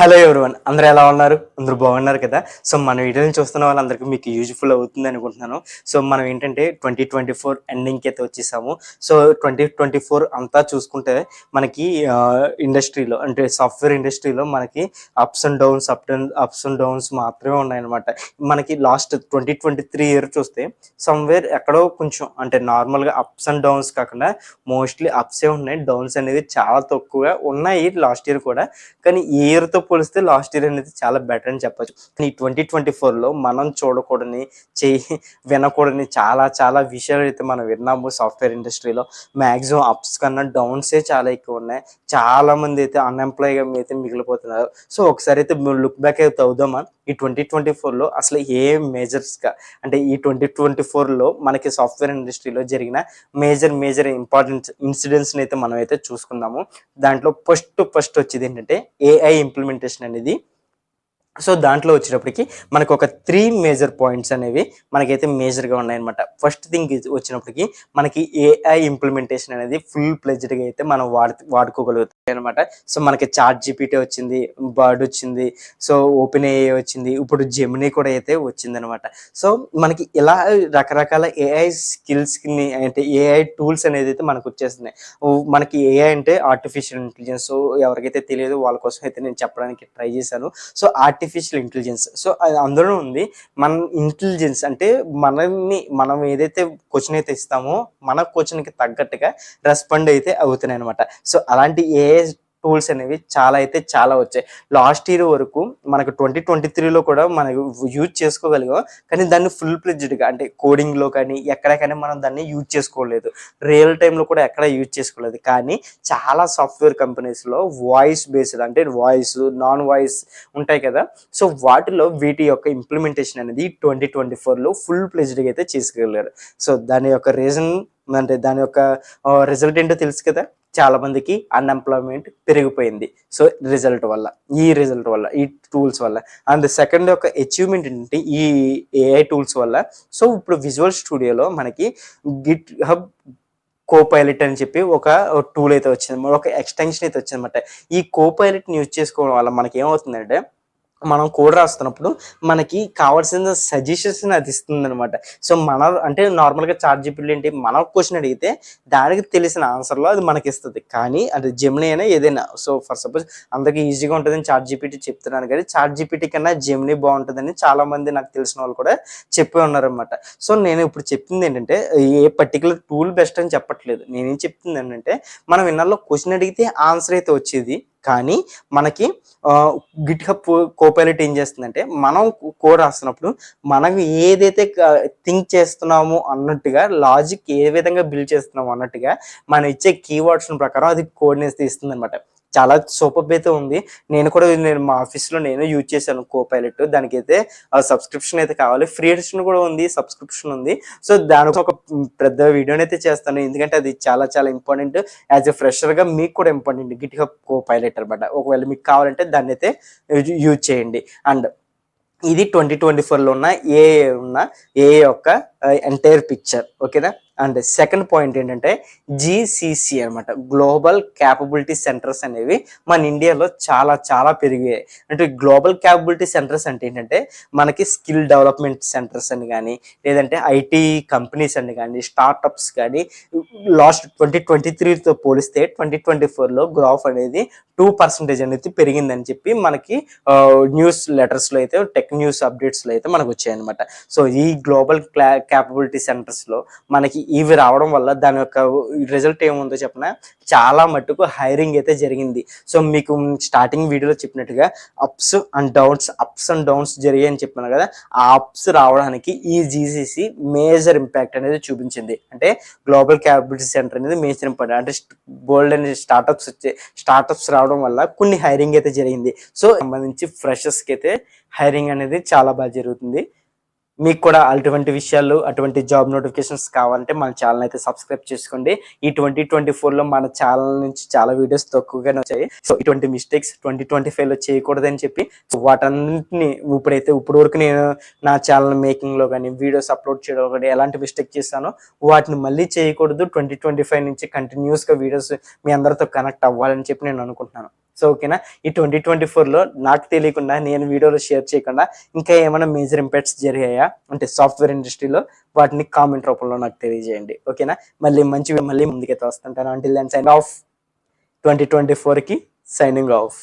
Hello everyone అందరూ ఎలా ఉన్నారు? అందరూ బాగున్నారు కదా? సో మన వీడియోని చూస్తున్న వాళ్ళందరికీ మీకు యూజ్ఫుల్ అవుతుంది అనుకుంటున్నాను. సో మనం ఏంటంటే ట్వంటీ ట్వంటీ ఫోర్ ఎండింగ్కి అయితే వచ్చేసాము. సో ట్వంటీ ట్వంటీ ఫోర్ అంతా చూసుకుంటే మనకి ఇండస్ట్రీలో అంటే సాఫ్ట్వేర్ ఇండస్ట్రీలో మనకి ups and downs up ups and downs మాత్రమే ఉన్నాయన్నమాట. మనకి last twenty twenty three year చూస్తే సమ్వేర్ ఎక్కడో కొంచెం అంటే నార్మల్గా అప్స్ అండ్ డౌన్స్ కాకుండా మోస్ట్లీ అప్సే ఉన్నాయి. డౌన్స్ అనేది చాలా తక్కువగా ఉన్నాయి లాస్ట్ ఇయర్ కూడా. కానీ ఈ ఇయర్తో పోలిస్తే లాస్ట్ ఇయర్ అనేది చాలా బెటర్ అని చెప్పొచ్చు. కానీ ఈ ట్వంటీ ట్వంటీ ఫోర్లో మనం చూడకూడని చేయి వినకూడని చాలా చాలా విషయాలు అయితే మనం విన్నాము సాఫ్ట్వేర్ ఇండస్ట్రీలో మ్యాక్సిమం అప్స్ కన్నా డౌన్సే చాలా ఎక్కువ ఉన్నాయి. చాలా మంది అయితే అన్ఎంప్లాయ్గా అయితే మిగిలిపోతున్నారు. సో ఒకసారి అయితే లుక్ బ్యాక్ అయితే అవుదామా? ఈ ట్వంటీ ట్వంటీ ఫోర్లో అసలు ఏ మేజర్స్గా అంటే ఈ ట్వంటీ ట్వంటీ ఫోర్లో మనకి సాఫ్ట్వేర్ ఇండస్ట్రీలో జరిగిన మేజర్ మేజర్ ఇంపార్టెంట్ ఇన్సిడెంట్స్ని అయితే మనం అయితే చూసుకుందాము. దాంట్లో ఫస్ట్ ఫస్ట్ వచ్చేది ఏంటంటే ఏఐ ఇంప్లిమెంట్ ఓరియంటేషన్ అనేది సో దాంట్లో వచ్చేటప్పటికి మనకు ఒక త్రీ మేజర్ పాయింట్స్ అనేవి మనకైతే మేజర్గా ఉన్నాయన్నమాట. ఫస్ట్ థింగ్ వచ్చినప్పటికి మనకి ఏఐ ఇంప్లిమెంటేషన్ అనేది ఫుల్ ప్లెజ్డ్గా అయితే మనం వాడు వాడుకోగలుగుతాయి అనమాట సో మనకి చార్ట్ జీపీటీ వచ్చింది బర్డ్ వచ్చింది సో ఓపెన్ ఏఐ వచ్చింది ఇప్పుడు జెమినీ కూడా అయితే వచ్చింది అనమాట సో మనకి ఇలా రకరకాల ఏఐ స్కిల్స్ని అంటే ఏఐ టూల్స్ అనేది అయితే మనకు వచ్చేస్తున్నాయి. మనకి ఏఐ అంటే ఆర్టిఫిషియల్ ఇంటెలిజెన్స్ సో ఎవరికైతే తెలియదు వాళ్ళ కోసం అయితే నేను చెప్పడానికి ట్రై చేశాను. సో ఆర్టిఫిషియల్ ఇంటెలిజెన్స్ సో అది అందులో ఉంది. మన ఇంటెలిజెన్స్ అంటే మనల్ని మనం ఏదైతే క్వశ్చన్ అయితే ఇస్తామో మన క్వశ్చన్కి తగ్గట్టుగా రెస్పాండ్ అయితే అవుతున్నాయి అనమాట సో అలాంటి ఏ టూల్స్ అనేవి చాలా అయితే చాలా వచ్చాయి. లాస్ట్ ఇయర్ వరకు మనకు ట్వంటీ ట్వంటీ త్రీలో కూడా మనకు యూజ్ చేసుకోగలిగాం. కానీ దాన్ని ఫుల్ ప్లెజ్డ్గా అంటే కోడింగ్లో కానీ ఎక్కడ కానీ మనం దాన్ని యూజ్ చేసుకోలేదు. రియల్ టైంలో కూడా ఎక్కడ యూజ్ చేసుకోలేదు. కానీ చాలా సాఫ్ట్వేర్ కంపెనీస్లో వాయిస్ బేస్డ్ అంటే వాయిస్ నాన్ వాయిస్ ఉంటాయి కదా. సో వాటిలో వీటి యొక్క ఇంప్లిమెంటేషన్ అనేది ట్వంటీ ట్వంటీ ఫోర్లో ఫుల్ ప్లెజ్డ్గా అయితే చేసుకోగలిగారు. సో దాని యొక్క రీజన్ అంటే దాని యొక్క రిజల్ట్ ఏంటో తెలుసు కదా? చాలా మందికి అన్ఎంప్లాయ్మెంట్ పెరిగిపోయింది. సో రిజల్ట్ వల్ల ఈ రిజల్ట్ వల్ల ఈ టూల్స్ వల్ల. అండ్ సెకండ్ యొక్క అచీవ్మెంట్ ఏంటంటే ఈ ఏఐ టూల్స్ వల్ల. సో ఇప్పుడు విజువల్ స్టూడియోలో మనకి గిట్ హబ్ కోపైలట్ అని చెప్పి ఒక టూల్ అయితే వచ్చింది ఒక ఎక్స్టెన్షన్ అయితే వచ్చిందన్నమాట. ఈ కోపైలట్ని యూజ్ చేసుకోవడం వల్ల మనకి ఏమవుతుందంటే మనం కోడ్ రాస్తున్నప్పుడు మనకి కావాల్సిన సజెషన్స్ అది ఇస్తుంది అనమాట సో మన అంటే నార్మల్గా చార్ట్ జీపీలు ఏంటి మన క్వశ్చన్ అడిగితే దానికి తెలిసిన ఆన్సర్లో అది మనకి ఇస్తుంది. కానీ అది జెమినీ అయినా ఏదైనా సో ఫర్ సపోజ్ అందరికీ ఈజీగా ఉంటుందని చార్ట్ జీపీటీ చెప్తున్నాను కానీ చార్ట్ జీపీటీ కన్నా జెమిని బాగుంటుందని చాలా మంది నాకు తెలిసిన వాళ్ళు కూడా చెప్పే ఉన్నారనమాట సో నేను ఇప్పుడు చెప్పింది ఏంటంటే ఏ పర్టికులర్ టూల్ బెస్ట్ అని చెప్పట్లేదు. నేనేం చెప్తుంది ఏంటంటే మనం ఇన్నాళ్ళు క్వశ్చన్ అడిగితే ఆన్సర్ అయితే వచ్చేది. కానీ మనకి గిట్ హబ్ కోపైలట్ ఏం చేస్తుందంటే మనం కోడ్ రాస్తున్నప్పుడు మనం ఏదైతే థింక్ చేస్తున్నామో అన్నట్టుగా లాజిక్ ఏ విధంగా బిల్డ్ చేస్తున్నామో అన్నట్టుగా మనం ఇచ్చే కీవర్డ్స్ ప్రకారం అది కోడ్ని తీస్తుంది అనమాట చాలా సూపర్ అయితే ఉంది. నేను కూడా నేను మా ఆఫీస్లో నేను యూజ్ చేశాను కో పైలట్ దానికైతే సబ్స్క్రిప్షన్ అయితే కావాలి. ఫ్రీ ఎడిషన్ కూడా ఉంది సబ్స్క్రిప్షన్ ఉంది. సో దానికి ఒక పెద్ద వీడియోని అయితే చేస్తాను. ఎందుకంటే అది చాలా చాలా ఇంపార్టెంట్ యాజ్ ఎ ఫ్రెషర్గా మీకు కూడా important GitHub Copilot అనమాట ఒకవేళ మీకు కావాలంటే దాన్ని అయితే యూజ్ చేయండి. అండ్ ఇది ట్వంటీ ట్వంటీ ఫోర్లో ఉన్న ఏ ఉన్న ఏ యొక్క ఎంటైర్ పిక్చర్ ఓకేనా అండ్ సెకండ్ పాయింట్ ఏంటంటే జీసీసీ అనమాట గ్లోబల్ క్యాపబిలిటీ సెంటర్స్ అనేవి మన ఇండియాలో చాలా చాలా పెరిగాయి. అంటే గ్లోబల్ క్యాపబిలిటీ సెంటర్స్ అంటే ఏంటంటే మనకి స్కిల్ డెవలప్మెంట్ సెంటర్స్ అని కానీ లేదంటే ఐటీ కంపెనీస్ అని కానీ స్టార్టప్స్ కానీ లాస్ట్ ట్వంటీ ట్వంటీ త్రీతో పోలిస్తే ట్వంటీ ట్వంటీ ఫోర్లో గ్రోఫ్ అనేది టూ పర్సెంటేజ్ అనేది పెరిగిందని చెప్పి మనకి న్యూస్ లెటర్స్లో అయితే టెక్ న్యూస్ అప్డేట్స్లో అయితే మనకు వచ్చాయన్నమాట. సో ఈ గ్లోబల్ క్లా క్యాపబిలిటీ సెంటర్స్లో మనకి ఇవి రావడం వల్ల దాని యొక్క రిజల్ట్ ఏముందో చెప్పిన? చాలా మట్టుకు హైరింగ్ అయితే జరిగింది. సో మీకు స్టార్టింగ్ వీడియోలో చెప్పినట్టుగా ups and downs ups and downs జరిగాయని చెప్పాను కదా ఆ అప్స్ రావడానికి ఈ జీసీసీ మేజర్ ఇంపాక్ట్ అనేది చూపించింది. అంటే గ్లోబల్ క్యాపిటల్ సెంటర్ అనేది మేజర్ ఇంపార్టెంట్ అంటే బోల్డ్ అనే స్టార్టప్స్ వచ్చే స్టార్టప్స్ రావడం వల్ల కొన్ని హైరింగ్ అయితే జరిగింది. సో సంబంధించి ఫ్రెషర్స్కి అయితే హైరింగ్ అనేది చాలా బాగా జరుగుతుంది. మీకు కూడా అటువంటి విషయాలు అటువంటి జాబ్ నోటిఫికేషన్స్ కావాలంటే మన ఛానల్ అయితే సబ్స్క్రైబ్ చేసుకోండి. ఈ ట్వంటీ ట్వంటీ ఫోర్లో మన ఛానల్ నుంచి చాలా వీడియోస్ తక్కువగానే వచ్చాయి. సో ఇటువంటి మిస్టేక్స్ ట్వంటీ ట్వంటీ ఫైవ్లో చేయకూడదని చెప్పి వాటన్నింటిని ఇప్పుడైతే ఇప్పుడు వరకు నేను నా ఛానల్ మేకింగ్లో కానీ వీడియోస్ అప్లోడ్ చేయడం కానీ ఎలాంటి మిస్టేక్ చేశానో వాటిని మళ్ళీ చేయకూడదు. ట్వంటీ ట్వంటీ ఫైవ్ నుంచి కంటిన్యూస్గా వీడియోస్ మీ అందరితో కనెక్ట్ అవ్వాలని చెప్పి నేను అనుకుంటున్నాను. సో ఓకేనా? ఈ ట్వంటీ ట్వంటీ ఫోర్లో నాకు తెలియకుండా నేను వీడియోలో షేర్ చేయకుండా ఇంకా ఏమైనా మేజర్ ఇంపాక్ట్స్ జరిగాయా? అంటే సాఫ్ట్వేర్ ఇండస్ట్రీలో వాటిని కామెంట్ రూపంలో నాకు తెలియజేయండి. ఓకేనా? మళ్ళీ మంచి మళ్ళీ ముందుకైతే వస్తుంటాను. అంటే దాని సైన్ ఆఫ్ ట్వంటీ ట్వంటీ ఫోర్కి సైనింగ్ ఆఫ్